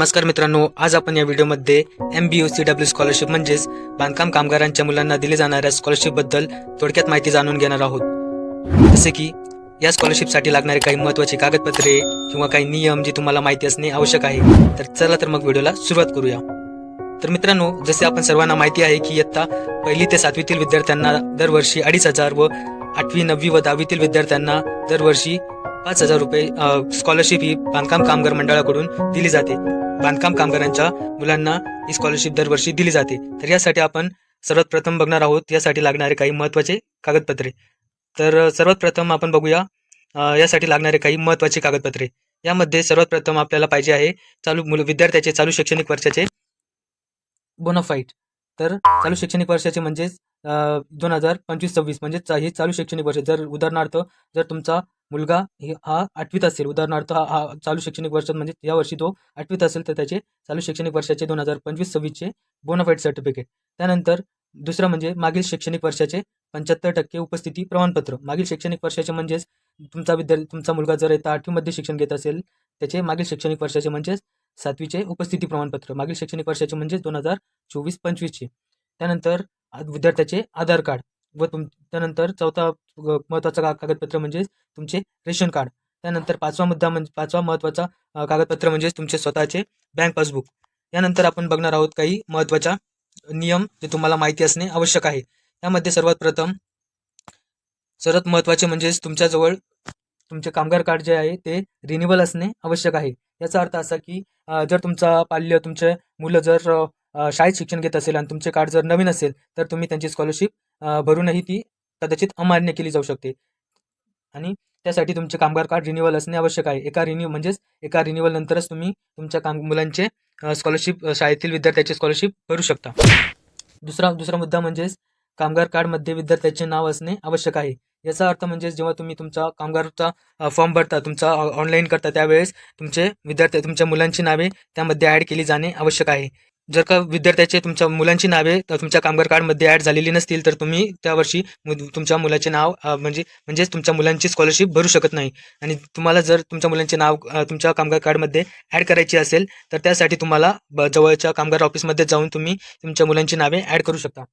नमस्कार मित्रांनो आज आपण या व्हिडिओमध्ये M B U C W scholarship म्हणजेच बांधकाम कामगारांच्या मुलांना दिली जाणाऱ्या स्कॉलरशिपबद्दल थोडक्यात माहिती जाणून घेणार आहोत. जसे की या स्कॉलरशिपसाठी लागणारे काही महत्त्वाची कागदपत्रे किंवा काही नियम जे तुम्हाला माहिती असणे आवश्यक आहे तर चला तर मग व्हिडिओला सुरुवात करूया. तर मित्रांनो जसे आपण सर्वांना माहिती आहे की इयत्ता पहिली ते सातवीतील विद्यार्थ्यांना दरवर्षी अडीच हजार व आठवी नववी व दहावीतील विद्यार्थ्यांना दरवर्षी पाच हजार रुपये स्कॉलरशिप ही बांधकाम कामगार मंडळाकडून दिली जाते. बांधकाम कामगारांच्या मुलांना ही स्कॉलरशिप दरवर्षी दिली जाते. तर यासाठी आपण सर्वात प्रथम बघणार आहोत यासाठी लागणारे काही महत्त्वाचे कागदपत्रे. तर सर्वात प्रथम आपण बघूया यासाठी लागणारे काही महत्त्वाचे कागदपत्रे. यामध्ये सर्वात प्रथम आपल्याला पाहिजे आहे चालू मुलं विद्यार्थ्याचे चालू शैक्षणिक वर्षाचे बोनाफाईट तर चालू शैक्षणिक वर्षाचे म्हणजेच दोन हजार पंचवीस सव्वीस म्हणजे चा- हे चालू शैक्षणिक वर्ष. जर उदाहरणार्थ जर तुमचा मुलगा हे हा आठवीत असेल उदाहरणार्थ हा हा चालू शैक्षणिक वर्षात म्हणजे या वर्षी तो आठवीत असेल तर त्याचे चालू शैक्षणिक वर्षाचे दोन हजार पंचवीस सव्वीसचे बोनाफाईड सर्टिफिकेट त्यानंतर दुसरं म्हणजे मागील शैक्षणिक वर्षाचे पंच्याहत्तर टक्के उपस्थिती प्रमाणपत्र. मागील शैक्षणिक वर्षाचे म्हणजेच तुमचा विद्यार्थी तुमचा मुलगा जर येता आठवीमध्ये शिक्षण घेत असेल त्याचे मागील शैक्षणिक वर्षाचे म्हणजेच सातवीचे उपस्थिती प्रमाणपत्र. मागील शैक्षणिक वर्षाचे म्हणजेच दोन हजार चोवीस पंचवीसचे. त्यानंतर विद्यार्थ्याचे आधार कार्ड व तुम त्यानंतर चौथा अ, महत्त्वाचा का कागदपत्र म्हणजे तुमचे रेशन कार्ड. त्यानंतर पाचवा मुद्दा म्हणजे पाचवा महत्त्वाचा कागदपत्र म्हणजे तुमचे स्वतःचे बँक पासबुक. यानंतर आपण बघणार आहोत काही महत्त्वाच्या नियम जे तुम्हाला माहिती असणे आवश्यक आहे. यामध्ये सर्वात प्रथम सर्वात महत्त्वाचे म्हणजेच तुमच्याजवळ तुमचे कामगार कार्ड जे आहे ते रिन्युअल असणे आवश्यक आहे. याचा अर्थ असा की जर तुमचा पाल्य तुमचे मुलं जर शाळेत शिक्षण घेत असेल आणि तुमचे कार्ड जर नवीन असेल तर तुम्ही त्यांची स्कॉलरशिप भरूनही ती कदाचित अमान्य केली जाऊ शकते. आणि त्यासाठी तुमचे कामगार कार्ड रिन्युअल असणे आवश्यक आहे. एका रिन्यू म्हणजेच एका रिन्युअल नंतरच तुम्ही तुमच्या काम मुलांचे स्कॉलरशिप शाळेतील विद्यार्थ्याची स्कॉलरशिप भरू शकता. दुसरा दुसरा मुद्दा म्हणजेच कामगार कार्डमध्ये विद्यार्थ्याचे नाव असणे आवश्यक आहे. याचा अर्थ म्हणजे जेव्हा तुम्ही तुमचा कामगारचा फॉर्म भरता तुमचा ऑनलाईन करता त्यावेळेस तुमचे विद्यार्थी तुमच्या मुलांची नावे त्यामध्ये ॲड केली जाणे आवश्यक आहे. जर का विद्यार्थ्याचे तुमच्या मुलांची नावे तुमच्या कामगार कार्डमध्ये ॲड झालेली नसतील तर तुम्ही त्यावर्षी मु- तुमच्या मुलाचे नाव म्हणजे म्हणजेच तुमच्या मुलांची स्कॉलरशिप भरू शकत नाही. आणि तुम्हाला जर तुमच्या मुलांचे नाव तुमच्या कामगार कार्डमध्ये ॲड करायची असेल तर त्यासाठी तुम्हाला ब- जवळच्या कामगार ऑफिसमध्ये जाऊन तुम्ही तुमच्या मुलांची नावे ॲड करू शकता.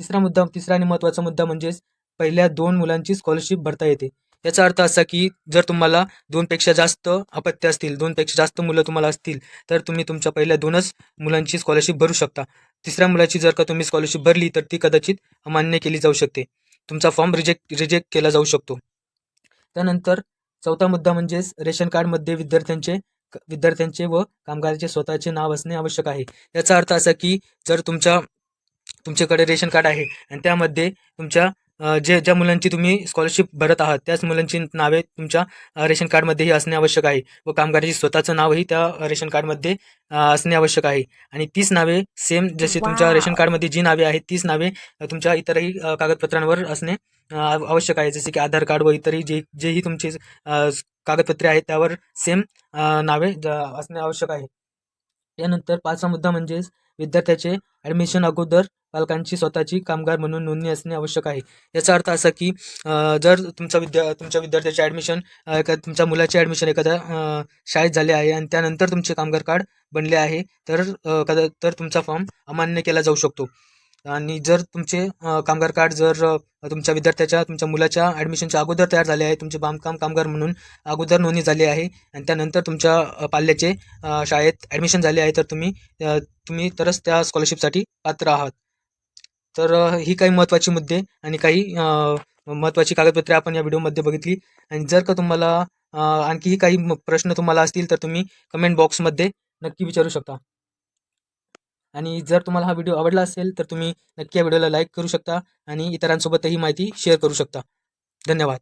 तिसरा मुद्दा तिसरा आणि महत्त्वाचा मुद्दा म्हणजेच पहिल्या दोन मुलांची स्कॉलरशिप भरता येते. याचा अर्थ असा की जर तुम्हाला दोनपेक्षा जास्त अपत्य असतील दोनपेक्षा जास्त मुलं तुम्हाला असतील तर तुम्ही तुमच्या पहिल्या दोनच मुलांची स्कॉलरशिप भरू शकता. तिसऱ्या मुलाची जर का तुम्ही स्कॉलरशिप भरली तर ती कदाचित अमान्य केली जाऊ शकते. तुमचा फॉर्म रिजेक्ट रिजेक्ट केला जाऊ शकतो. त्यानंतर चौथा मुद्दा म्हणजेच रेशन कार्डमध्ये विद्यार्थ्यांचे विद्यार्थ्यांचे व कामगाराचे स्वतःचे नाव असणे आवश्यक आहे. याचा अर्थ असा की जर तुमच्या तुमच्याकडे रेशन कार्ड आहे आणि त्यामध्ये तुमच्या जे ज्या मुलांची तुम्ही स्कॉलरशिप भरत आहात त्याच मुलांची नावे तुमच्या रेशन कार्डमध्येही असणे आवश्यक आहे. व कामगाराची स्वतःचं नावही त्या रेशन कार्डमध्ये असणे आवश्यक आहे. आणि तीच नावे सेम जसे तुमच्या रेशन कार्डमध्ये जी नावे आहेत तीच नावे तुमच्या इतरही कागदपत्रांवर असणे आवश्यक आहे. जसे की आधार कार्ड व इतरही जे जेही तुमचे कागदपत्रे आहेत त्यावर सेम नावे असणे आवश्यक आहे. यानंतर पाचवा मुद्दा म्हणजेच विद्यार्थ्याचे ॲडमिशन अगोदर पालकांची स्वतःची कामगार म्हणून नोंदणी असणे आवश्यक आहे. याचा अर्थ असा की जर तुमचा विद्या तुमच्या विद्यार्थ्याचे ॲडमिशन एका तुमच्या मुलाचे ॲडमिशन एखाद्या शाळेत झाले आहे आणि त्यानंतर तुमचे कामगार कार्ड बनले आहे तर कदा तर तुमचा फॉर्म अमान्य केला जाऊ शकतो. आणि जर तुमचे कामगार कार्ड जर तुमच्या विद्यार्थ्याच्या तुमच्या मुलाच्या ॲडमिशनच्या अगोदर तयार झाले आहे तुमचे बांधकाम कामगार म्हणून अगोदर नोंदणी झाली आहे आणि त्यानंतर तुमच्या पाल्याचे शाळेत ॲडमिशन झाले आहे तर तुम्ही तुम्ही तरच त्या स्कॉलरशिपसाठी पात्र आहात. तर ही काही महत्त्वाची मुद्दे आणि काही महत्त्वाची कागदपत्रे आपण या व्हिडिओमध्ये बघितली. आणि जर का तुम्हाला आणखीही काही प्रश्न तुम्हाला असतील तर तुम्ही कमेंट बॉक्समध्ये नक्की विचारू शकता. आणि जर तुम्हाला हा व्हिडिओ आवडला असेल तर तुम्ही नक्की या व्हिडिओला लाईक करू शकता आणि इतरांसोबतही माहिती शेअर करू शकता. धन्यवाद.